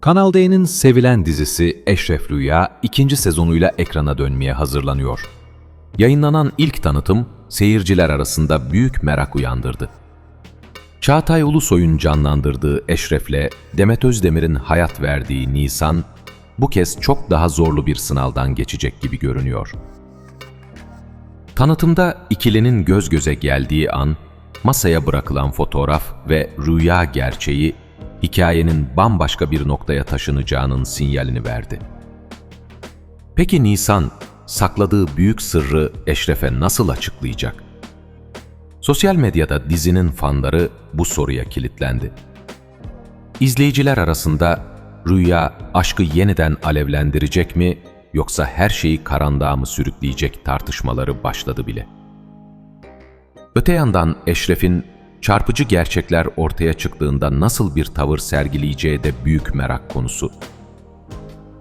Kanal D'nin sevilen dizisi Eşref Rüya ikinci sezonuyla ekrana dönmeye hazırlanıyor. Yayınlanan ilk tanıtım seyirciler arasında büyük merak uyandırdı. Çağatay Ulusoy'un canlandırdığı Eşref'le Demet Özdemir'in hayat verdiği Nisan, bu kez çok daha zorlu bir sınavdan geçecek gibi görünüyor. Tanıtımda ikilinin göz göze geldiği an, masaya bırakılan fotoğraf ve rüya gerçeği, hikayenin bambaşka bir noktaya taşınacağının sinyalini verdi. Peki Nisan, sakladığı büyük sırrı Eşref'e nasıl açıklayacak? Sosyal medyada dizinin fanları bu soruya kilitlendi. İzleyiciler arasında rüya aşkı yeniden alevlendirecek mi yoksa her şeyi karanlığa mı sürükleyecek tartışmaları başladı bile. Öte yandan Eşref'in çarpıcı gerçekler ortaya çıktığında nasıl bir tavır sergileyeceği de büyük merak konusu.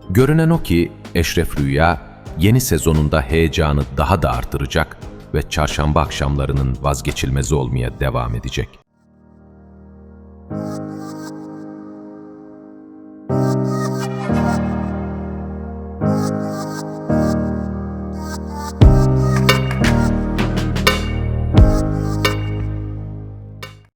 Görünen o ki Eşref Rüya yeni sezonunda heyecanı daha da artıracak ve çarşamba akşamlarının vazgeçilmezi olmaya devam edecek.